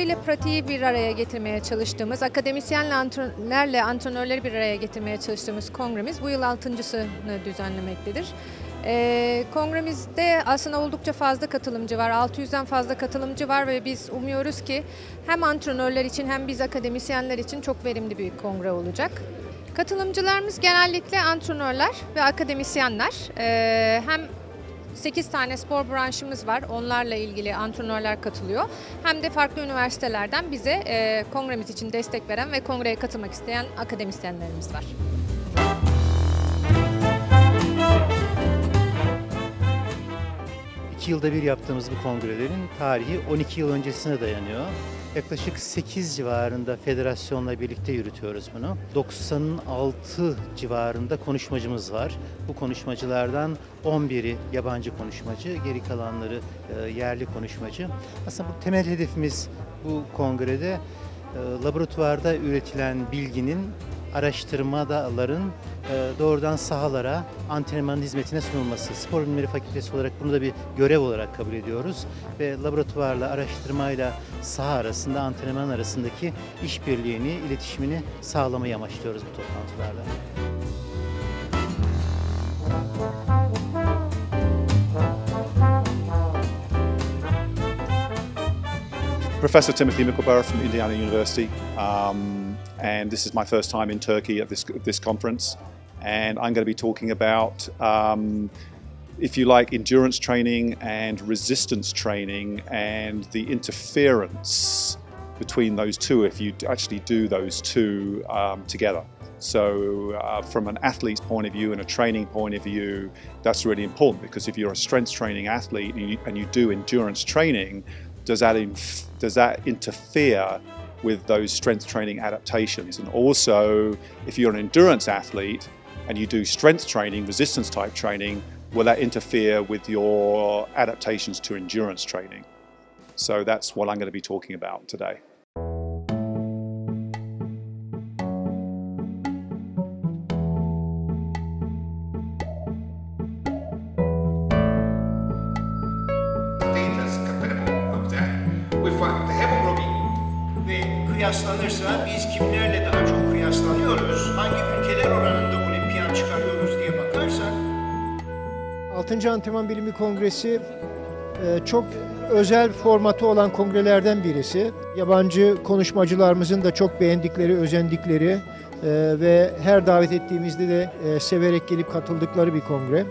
Teoriyle pratiği bir araya getirmeye çalıştığımız, akademisyenle antrenörlerle antrenörleri bir araya getirmeye çalıştığımız kongremiz bu yıl altıncısını düzenlemektedir. Ee, kongremizde aslında oldukça fazla katılımcı var. 600'den fazla katılımcı var ve biz umuyoruz ki hem antrenörler için hem biz akademisyenler için çok verimli bir kongre olacak. Katılımcılarımız genellikle antrenörler ve akademisyenler. Ee, hem 8 tane spor branşımız var. Onlarla ilgili antrenörler katılıyor. Hem de farklı üniversitelerden bize e, kongremiz için destek veren ve kongreye katılmak isteyen akademisyenlerimiz var. Yılda bir yaptığımız bu kongrelerin tarihi 12 yıl öncesine dayanıyor. Yaklaşık 8 civarında federasyonla birlikte yürütüyoruz bunu. 96 civarında konuşmacımız var. Bu konuşmacılardan 11'i yabancı konuşmacı, geri kalanları e, yerli konuşmacı. Aslında bu temel hedefimiz bu kongrede e, laboratuvarda üretilen bilginin araştırmaların doğrudan sahalara, antrenmanın hizmetine sunulması. Spor Bilimleri Fakültesi olarak bunu da bir görev olarak kabul ediyoruz. Ve laboratuvarla, araştırmayla saha arasında, antrenman arasındaki işbirliğini, iletişimini sağlamayı amaçlıyoruz bu toplantılarla. Professor Timothy Mickleborough from Indiana University, um, and this is my first time in Turkey at this this conference, and I'm going to be talking about, um, if you like, endurance training and resistance training, and the interference between those two if you actually do those two um, together. So, uh, from an athlete's point of view and a training point of view, that's really important because if you're a strength training athlete and you, and you do endurance training, does that inf- does that interfere with those strength training adaptations? And also, if you're an endurance athlete and you do strength training, resistance type training, will that interfere with your adaptations to endurance training? So that's what I'm going to be talking about today. kıyaslanırsa biz kimlerle daha çok kıyaslanıyoruz, hangi 6. Antrenman Bilimi Kongresi e, çok özel formatı olan kongrelerden birisi. Yabancı konuşmacılarımızın da çok beğendikleri, özendikleri e, ve her davet ettiğimizde de e, severek gelip katıldıkları bir kongre.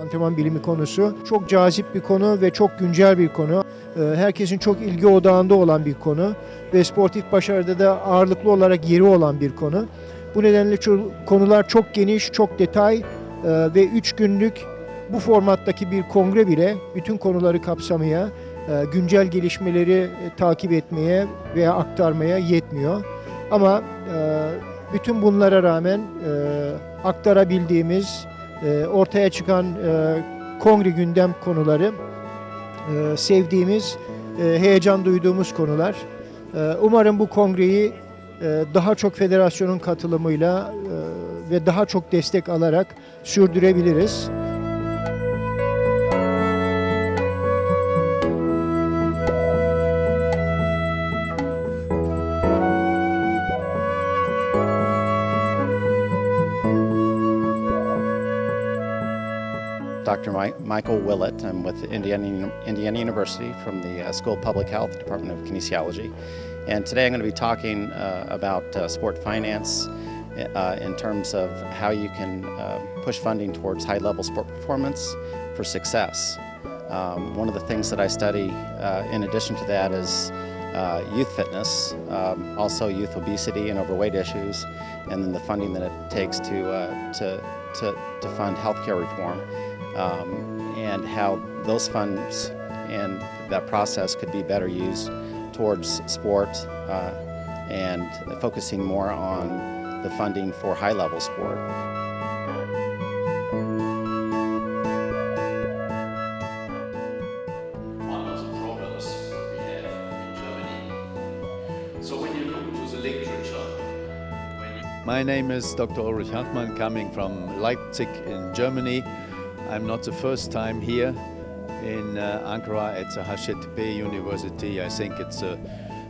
Antrenman bilimi konusu çok cazip bir konu ve çok güncel bir konu. Herkesin çok ilgi odağında olan bir konu ve sportif başarıda da ağırlıklı olarak yeri olan bir konu. Bu nedenle konular çok geniş, çok detay ve 3 günlük bu formattaki bir kongre bile bütün konuları kapsamaya, e, güncel gelişmeleri e, takip etmeye veya aktarmaya yetmiyor. Ama e, bütün bunlara rağmen aktarabildiğimiz, ortaya çıkan kongre gündem konuları sevdiğimiz, heyecan duyduğumuz konular. Umarım bu kongreyi daha çok federasyonun katılımıyla ve daha çok destek alarak sürdürebiliriz. Dr. Mi- Michael Willett. I'm with Indiana, Indiana University from the uh, School of Public Health, Department of Kinesiology. And today I'm going to be talking uh, about uh, sport finance uh, in terms of how you can uh, push funding towards high level sport performance for success. Um, one of the things that I study uh, in addition to that is uh, youth fitness, um, also youth obesity and overweight issues, and then the funding that it takes to, uh, to, to, to fund healthcare reform um, and how those funds and that process could be better used towards sport uh, and focusing more on the funding for high level sport. one of the problems we have in Germany. So when you look to the literature, My name is Dr. Ulrich Hartmann, coming from Leipzig in Germany. I'm not the first time here in uh, Ankara at the Hacettepe University. I think it's the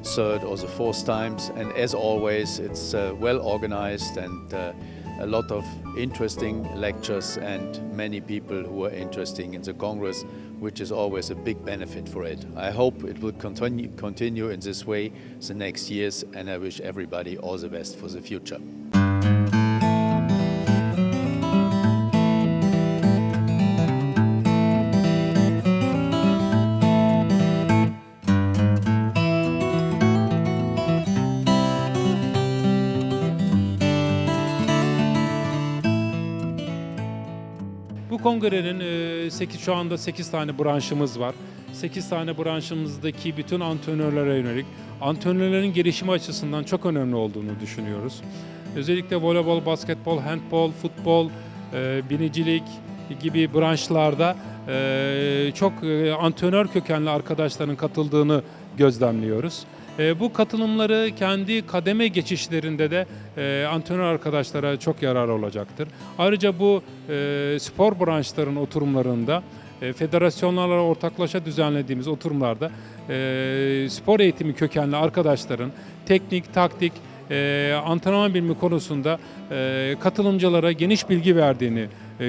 third or the fourth times. And as always, it's uh, well organized and uh, a lot of interesting lectures and many people who are interested in the Congress, which is always a big benefit for it. I hope it will continue, continue in this way the next years, and I wish everybody all the best for the future. Kongrenin 8 şu anda 8 tane branşımız var. 8 tane branşımızdaki bütün antrenörlere yönelik antrenörlerin gelişimi açısından çok önemli olduğunu düşünüyoruz. Özellikle voleybol, basketbol, handbol, futbol, e, binicilik gibi branşlarda e, çok e, antrenör kökenli arkadaşların katıldığını gözlemliyoruz. E, Bu katılımları kendi kademe geçişlerinde de e, antrenör arkadaşlara çok yarar olacaktır. Ayrıca bu e, spor branşlarının oturumlarında e, federasyonlarla ortaklaşa düzenlediğimiz oturumlarda spor eğitimi kökenli arkadaşların teknik, taktik, antrenman bilimi konusunda katılımcılara geniş bilgi verdiğini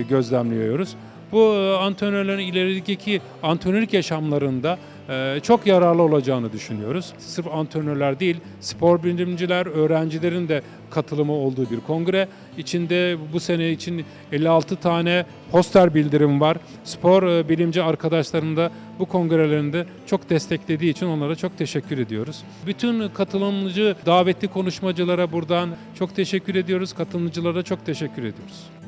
gözlemliyoruz. Bu antrenörlerin ilerideki antrenörlük yaşamlarında çok yararlı olacağını düşünüyoruz. Sırf antrenörler değil, spor bilimciler, öğrencilerin de katılımı olduğu bir kongre. İçinde bu sene için 56 tane poster bildirim var. Spor e, bilimci arkadaşlarım da bu kongrelerinde çok desteklediği için onlara çok teşekkür ediyoruz. Bütün katılımcı davetli konuşmacılara buradan çok teşekkür ediyoruz. Katılımcılara çok teşekkür ediyoruz.